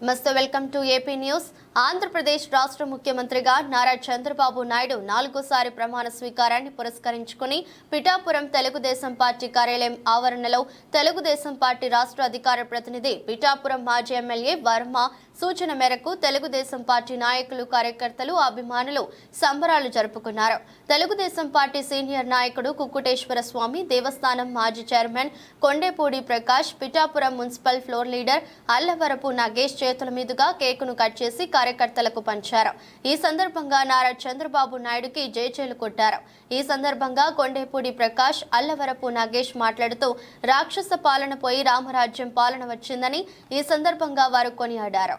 మస్తు welcome to AP news. Andhra Pradesh రాష్ట్ర ముఖ్యమంత్రిగా నారా చంద్రబాబు నాయుడు నాలుగోసారి ప్రమాణ స్వీకారాన్ని పురస్కరించుకుని పిఠాపురం తెలుగుదేశం పార్టీ కార్యాలయం ఆవరణలో తెలుగుదేశం పార్టీ రాష్ట్ర అధికార ప్రతినిధి పిఠాపురం మాజీ ఎమ్మెల్యే వర్మ సూచన మేరకు తెలుగుదేశం పార్టీ నాయకులు కార్యకర్తలు అభిమానులు సంబరాలు జరుపుకున్నారు. తెలుగుదేశం పార్టీ సీనియర్ నాయకుడు కుక్కుటేశ్వర స్వామి దేవస్థానం మాజీ chairman Kondepudi Prakash Pithapuram municipal floor leader Allavarapu Nagesh చేతుల మీదుగా కేకును కట్ చేసి కార్యకర్తలకు పంచారు. ఈ సందర్భంగా నారా చంద్రబాబు నాయుడుకి జయచేలు కొట్టారు. ఈ సందర్భంగా కొండేపూడి ప్రకాష్ అల్లవరపు నాగేష్ మాట్లాడుతూ రాక్షస పాలన పోయి రామరాజ్యం పాలన వచ్చిందని ఈ సందర్భంగా వారు కొనియాడారు.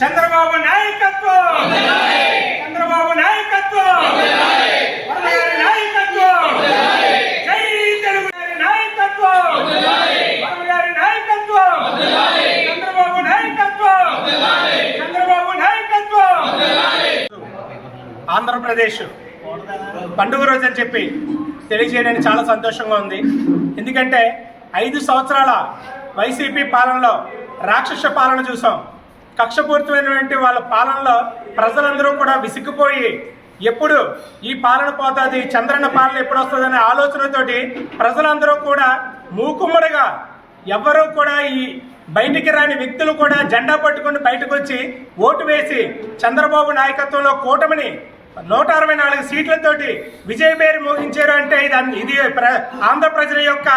చంద్రబాబు నాయకత్వం చంద్రబాబు నాయకత్వం వరద గారి నాయకత్వం జై తెలుగు గారి నాయకత్వం వరద గారి నాయకత్వం చంద్రబాబు నాయకత్వం చంద్రబాబు నాయకత్వం ఆంధ్రప్రదేశ్ పండుగ రోజు అని చెప్పి తెలియజేయడానికి చాలా సంతోషంగా ఉంది. ఎందుకంటే ఐదు సంవత్సరాల వైసీపీ పాలనలో రాక్షస పాలన చూసాం. కక్షపూరితమైనటువంటి వాళ్ళ పాలనలో ప్రజలందరూ కూడా విసిగిపోయి ఎప్పుడు ఈ పాలన పోతుంది చంద్రన్న పాలన ఎప్పుడు వస్తుందనే ఆలోచనతోటి ప్రజలందరూ కూడా మూకుమ్మడిగా ఎవ్వరూ కూడా ఈ బయటికి రాని వ్యక్తులు కూడా జెండా పట్టుకుని బయటకు వచ్చి ఓటు వేసి చంద్రబాబు నాయకత్వంలో కూటమిని నూట అరవై నాలుగు సీట్లతోటి విజయ పేరు మోగించారు అంటే ఇది ఇది ప్ర- ఆంధ్ర ప్రజల యొక్క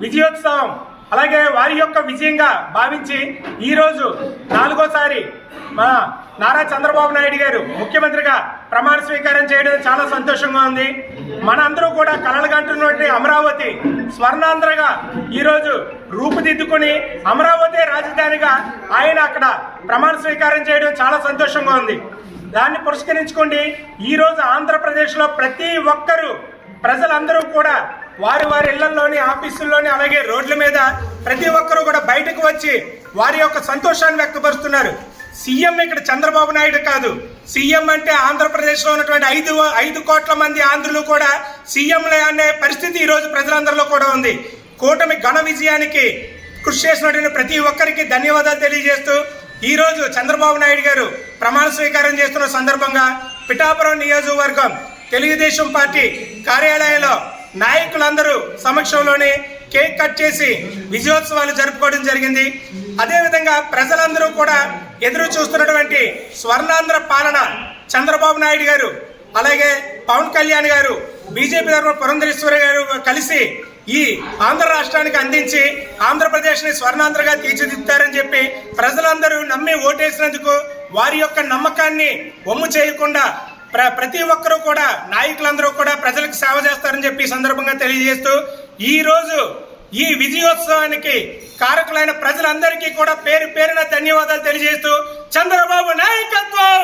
విజయోత్సవం. అలాగే వారి యొక్క విజయంగా భావించి ఈరోజు నాలుగోసారి మా నారా చంద్రబాబు నాయుడు గారు ముఖ్యమంత్రిగా ప్రమాణ స్వీకారం చేయడం చాలా సంతోషంగా ఉంది. మనందరూ కూడా కలలుగంటున్నటువంటి అమరావతి స్వర్ణాంధ్రగా ఈరోజు రూపుదిద్దుకుని అమరావతి రాజధానిగా ఆయన అక్కడ ప్రమాణ స్వీకారం చేయడం చాలా సంతోషంగా ఉంది. దాన్ని పురస్కరించుకోండి. ఈ రోజు ఆంధ్రప్రదేశ్లో ప్రతి ఒక్కరూ ప్రజలందరూ కూడా వారి వారి ఇళ్ళలోని ఆఫీసుల్లోని అలాగే రోడ్ల మీద ప్రతి ఒక్కరూ కూడా బయటకు వచ్చి వారి యొక్క సంతోషాన్ని వ్యక్తపరుస్తున్నారు. సీఎం ఇక్కడ చంద్రబాబు నాయుడు కాదు. సీఎం అంటే ఆంధ్రప్రదేశ్లో ఉన్నటువంటి ఐదు ఐదు కోట్ల మంది ఆంధ్రులు కూడా సీఎంలే అనే పరిస్థితి ఈరోజు ప్రజలందరిలో కూడా ఉంది. కూటమి ఘన విజయానికి కృషి చేసినటువంటి ప్రతి ఒక్కరికి ధన్యవాదాలు తెలియజేస్తూ ఈ రోజు చంద్రబాబు నాయుడు గారు ప్రమాణ స్వీకారం చేస్తున్న సందర్భంగా పిఠాపురం నియోజకవర్గం తెలుగుదేశం పార్టీ కార్యాలయంలో నాయకులందరూ సమక్షంలోనే కేక్ కట్ చేసి విజయోత్సవాలు జరుపుకోవడం జరిగింది. అదేవిధంగా ప్రజలందరూ కూడా ఎదురు చూస్తున్నటువంటి స్వర్ణాంధ్ర పాలన చంద్రబాబు నాయుడు గారు అలాగే పవన్ కళ్యాణ్ గారు బీజేపీ తరఫున పురంధరేశ్వరి గారు కలిసి ఈ ఆంధ్ర రాష్ట్రానికి అందించి ఆంధ్రప్రదేశ్ని స్వర్ణాంధ్రగా తీర్చిదిద్దారని చెప్పి ప్రజలందరూ నమ్మి ఓటేసినందుకు వారి యొక్క నమ్మకాన్ని ఒమ్ము చేయకుండా ప్ర ప్రతి ఒక్కరూ కూడా నాయకులందరూ కూడా ప్రజలకు సేవ చేస్తారని చెప్పి ఈ సందర్భంగా తెలియజేస్తూ ఈ రోజు ఈ విజయోత్సవానికి కారకులైన ప్రజలందరికీ కూడా పేరు పేరున ధన్యవాదాలు తెలియజేస్తూ చంద్రబాబు నాయకత్వం!